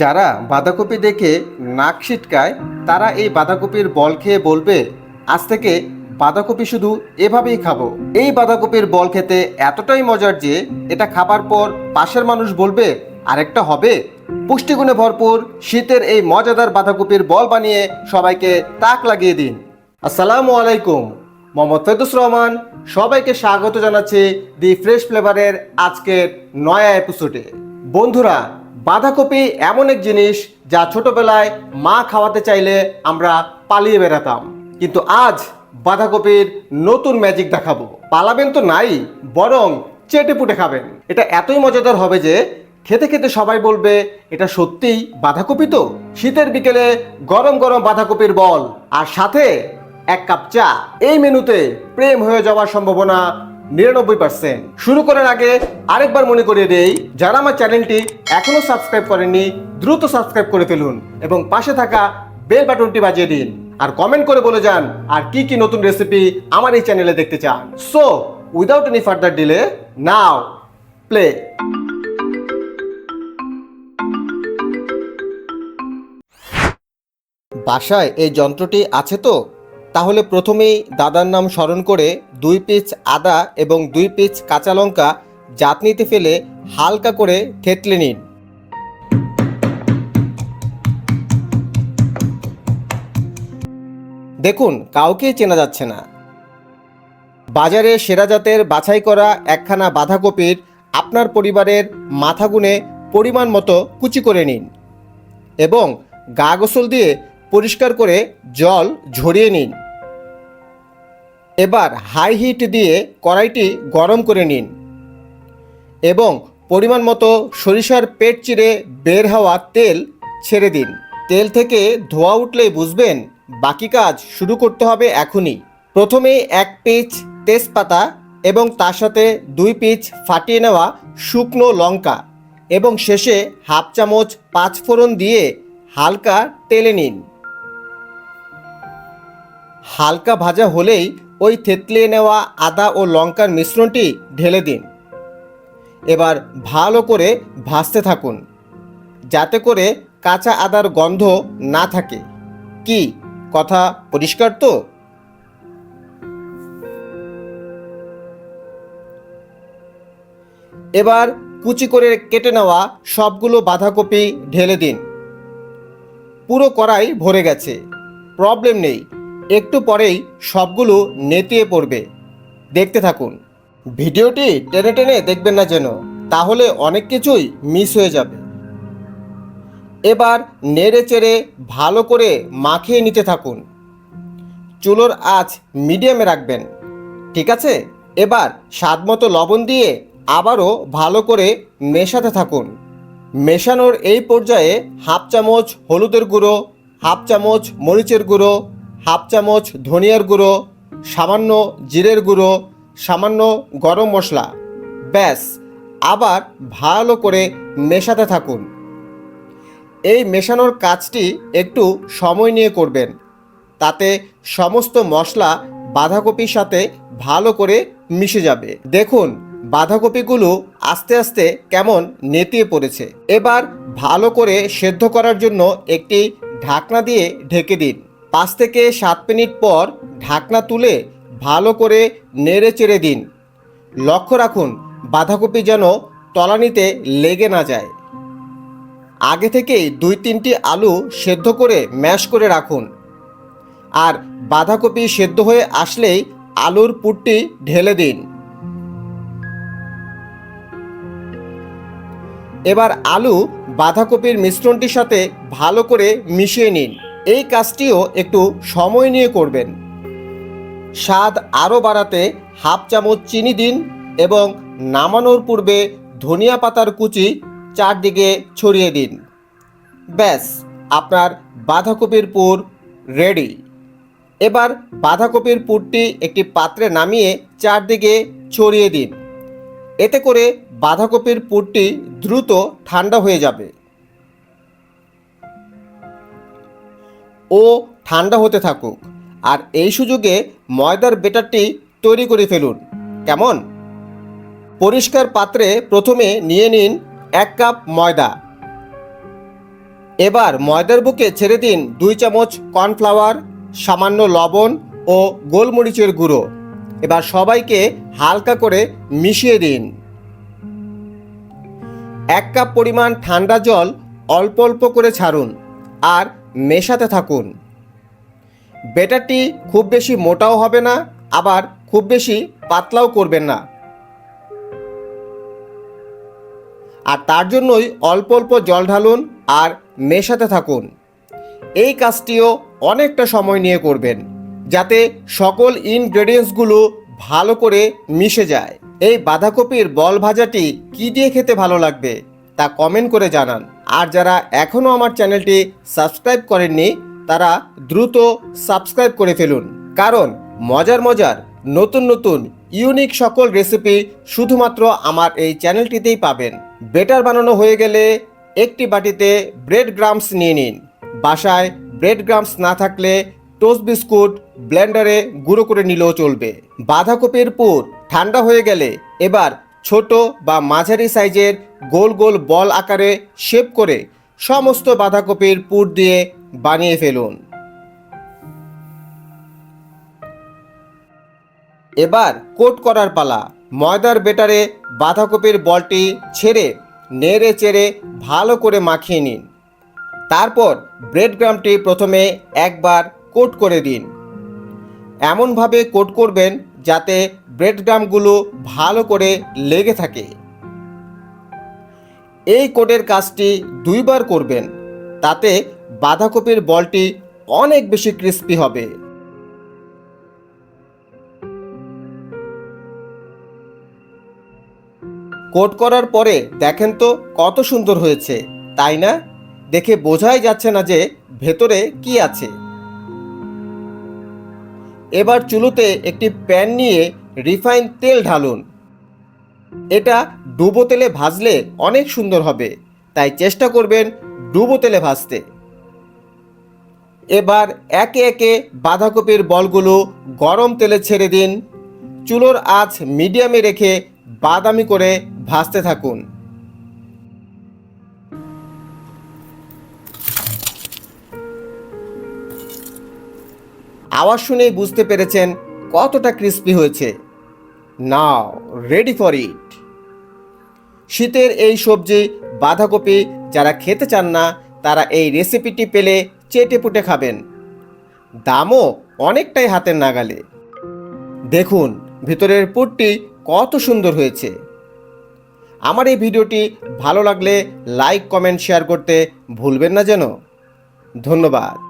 যারা বাঁধাকপি দেখে নাক ছিটকায়, তারা এই বাঁধাকপির বল খেয়ে বলবে, আজ থেকে বাঁধাকপি শুধু এভাবেই খাব। এই বাঁধাকপির বল খেতে এতটাই মজার যে এটা খাবার পর পাশের মানুষ বলবে, আরেকটা হবে? পুষ্টিগুণে ভরপুর, শীতের এই মজাদার বাঁধাকপির বল বানিয়ে সবাইকে তাক লাগিয়ে দিন। আসসালামু আলাইকুম, মোহাম্মদ ফেদুস রহমান। সবাইকে স্বাগত জানাচ্ছি দি ফ্রেশ ফ্লেভারের আজকের নয়া এপিসোডে। বন্ধুরা, বাঁধাকপি এমন এক জিনিস যা ছোটবেলায় মা খাওয়াতে চাইলে আমরা পালিয়ে বেড়াতাম। কিন্তু আজ বাঁধাকপির নতুন ম্যাজিক দেখাবো। পালাবেন তো নাই, বরং চেটে পুটে খাবেন। এটা এতই মজাদার হবে যে, খেতে খেতে সবাই বলবে, এটা সত্যিই বাঁধাকপি তো? শীতের বিকেলে গরম গরম বাঁধাকপির বল, আর সাথে এক কাপ চা। এই মেনুতে প্রেম হয়ে যাওয়ার সম্ভাবনা নিরানব্বই পার্সেন্ট শুরু করার আগে আরেকবার মনে করিয়ে দেই, যারা আমার চ্যানেলটি এখনও সাবস্ক্রাইব করেননি, দ্রুত সাবস্ক্রাইব করে ফেলুন এবং পাশে থাকা বেল বাটনটি বাজিয়ে দিন। আর কমেন্ট করে বলে যান, আর কি কি নতুন রেসিপি আমার এই চ্যানেলে দেখতে চান। So without any further delay now play বাসায় এই যন্ত্রটি আছে তো? তাহলে প্রথমেই দাদার নাম স্মরণ করে দুই পিচ আদা এবং দুই পিচ কাঁচা লঙ্কা জাতনিতে ফেলে হালকা করে থেতলে নিন। দেখুন, কাউকেই চেনা যাচ্ছে না। বাজারে সেরা জাতের বাছাই করা একখানা বাঁধাকপির আপনার পরিবারের মাথা গুনে পরিমাণ মতো কুচি করে নিন এবং গা গোসল দিয়ে পরিষ্কার করে জল ঝরিয়ে নিন। এবার হাই হিট দিয়ে কড়াইটি গরম করে নিন এবং পরিমাণ মতো সরিষার পেট চিরে বের হওয়া তেল ছেড়ে দিন। তেল থেকে ধোয়া উঠলেই বুঝবেন বাকি কাজ শুরু করতে হবে এখনই। প্রথমে এক পিচ তেজপাতা এবং তার সাথে দুই পিচ ফাটিয়ে নেওয়া শুকনো লঙ্কা এবং শেষে হাফ চামচ পাঁচফোড়ন দিয়ে হালকা তেলে নিন। হালকা ভাজা হলেই ওই থেতলিয়ে নেওয়া আদা ও লঙ্কার মিশ্রণটি ঢেলে দিন। এবার ভালো করে ভাজতে থাকুন, যাতে করে কাঁচা আদার গন্ধ না থাকে। কি, কথা পরিষ্কার তো? এবার কুচি করে কেটে নেওয়া সবগুলো বাঁধাকপি ঢেলে দিন। পুরো কড়াই ভরে গেছে, প্রবলেম নেই। একটু পরেই সবগুলো নেতিয়ে পড়বে। দেখতে থাকুন। ভিডিওটি টেনে টেনে দেখবেন না যেন, তাহলে অনেক কিছুই মিস হয়ে যাবে। এবার নেড়ে চেড়ে ভালো করে মাখিয়ে নিতে থাকুন। চুলোর আঁচ মিডিয়ামে রাখবেন, ঠিক আছে? এবার স্বাদ মতো লবণ দিয়ে আবারও ভালো করে মেশাতে থাকুন। মেশানোর এই পর্যায়ে হাফ চামচ হলুদের গুঁড়ো, হাফ চামচ মরিচের গুঁড়ো হাফ চামচ ধনিয়ার গুঁড়ো, সামান্য জিরের গুঁড়ো, সামান্য গরম মশলা। ব্যাস, আবার ভালো করে মেশাতে থাকুন। এই মেশানোর কাজটি একটু সময় নিয়ে করবেন। তাতে সমস্ত মশলা বাঁধাকপির সাথে ভালো করে মিশে যাবে। দেখুন, বাঁধাকপিগুলো আস্তে আস্তে কেমন নেতিয়ে পড়েছে। এবার ভালো করে সেদ্ধ করার জন্য একটি ঢাকনা দিয়ে ঢেকে দিন। পাঁচ থেকে সাত মিনিট পর ঢাকনা তুলে ভালো করে নেড়ে চেড়ে দিন। লক্ষ্য রাখুন, বাঁধাকপি যেন তলানিতে লেগে না যায়। আগে থেকেই দুই তিনটি আলু সেদ্ধ করে ম্যাশ করে রাখুন। আর বাঁধাকপি সেদ্ধ হয়ে আসলেই আলুর পুরটি ঢেলে দিন। এবার আলু বাঁধাকপির মিশ্রণটির সাথে ভালো করে মিশিয়ে নিন। এই কাজটিও একটু সময় নিয়ে করবেন। স্বাদ আরও বাড়াতে হাফ চামচ চিনি দিন এবং নামানোর পূর্বে ধনিয়া পাতার কুচি চারদিকে ছড়িয়ে দিন। ব্যাস, আপনার বাঁধাকপির পুর রেডি এবার বাঁধাকপির পুরটি একটি পাত্রে নামিয়ে চারদিকে ছড়িয়ে দিন। এতে করে বাঁধাকপির পুরটি দ্রুত ঠান্ডা হয়ে যাবে। ও ঠান্ডা হতে থাকুক। আর এই সুযোগে ময়দার বেটারটি তৈরি করে ফেলুন। কেমন? পরিষ্কার পাত্রে প্রথমে নিয়ে নিন এক কাপ ময়দা। এবার ময়দার বুকে ছেড়ে দিন দুই চামচ কর্নফ্লাওয়ার, সামান্য লবণ ও গোলমরিচের গুঁড়ো। এবার সবাইকে হালকা করে মিশিয়ে দিন। এক কাপ পরিমাণ ঠান্ডা জল অল্প অল্প করে ছাড়ুন। আর মেশাতে থাকুন। বেটারটি খুব বেশি মোটাও হবে না, আবার খুব বেশি পাতলাও করবেন না। আর তার জন্যই অল্প অল্প জল ঢালুন আর মেশাতে থাকুন। এই কাজটিও অনেকটা সময় নিয়ে করবেন, যাতে সকল ইনগ্রেডিয়েন্টসগুলো ভালো করে মিশে যায়। এই বাঁধাকপির বল ভাজাটি কী দিয়ে খেতে ভালো লাগবে তা কমেন্ট করে জানান। আর যারা এখনও আমার চ্যানেলটি সাবস্ক্রাইব করেননি, তারা দ্রুত সাবস্ক্রাইব করে ফেলুন। কারণ মজার মজার, নতুন নতুন ইউনিক সকল রেসিপি শুধুমাত্র আমার এই চ্যানেলটিতেই পাবেন। বেটার বানানো হয়ে গেলে একটি বাটিতে ব্রেড গ্রামস নিয়ে নিন। বাসায় ব্রেড গ্রামস না থাকলে টোস্ট বিস্কুট ব্লেন্ডারে গুঁড়ো করে নিলেও চলবে। বাঁধাকপির পুর ঠান্ডা হয়ে গেলে এবার ছোট বা মাঝারি সাইজের গোল গোল বল আকারে শেপ করে সমস্ত বাঁধাকপির পুর দিয়ে বানিয়ে ফেলুন। এবার কোট করার পালা। ময়দার বেটারে বাঁধাকপির বলটি ছেড়ে, নেড়ে চেড়ে ভালো করে মাখিয়ে নিন। তারপর ব্রেড গ্রামটি প্রথমে একবার কোট করে দিন। এমনভাবে কোট করবেন যাতে ব্রেড গ্রামগুলো ভালো করে লেগে থাকে। এই কোটের কাজটি দুইবার করবেন, তাতে বাঁধাকপির বলটি অনেক বেশি ক্রিস্পি হবে। কোট করার পরে দেখেন তো কত সুন্দর হয়েছে, তাই না? দেখে বোঝাই যাচ্ছে না যে ভেতরে কি আছে। এবার চুলোতে একটি প্যান নিয়ে রিফাইন তেল ঢালুন। এটা ডুবো তেলে ভাজলে অনেক সুন্দর হবে। তাই চেষ্টা করবেন ডুবো তেলে ভাজতে। এবার একে একে বাঁধাকপির বলগুলো গরম তেলে ছেড়ে দিন। চুলোর আঁচ মিডিয়ামে রেখে বাদামি করে ভাজতে থাকুন। আওয়াজ শুনেই বুঝতে পেরেছেন কতটা ক্রিস্পি হয়েছে। নাও রেডি ফর ইট শীতের এই সবজি, বাঁধাকপি যারা খেতে চান না, তারা এই রেসিপিটি পেলে চেটে পুটে খাবেন। দামও অনেকটাই হাতের নাগালে। দেখুন, ভিতরের পুরটি কত সুন্দর হয়েছে। আমার এই ভিডিওটি ভালো লাগলে লাইক কমেন্ট শেয়ার করতে ভুলবেন না যেন। ধন্যবাদ।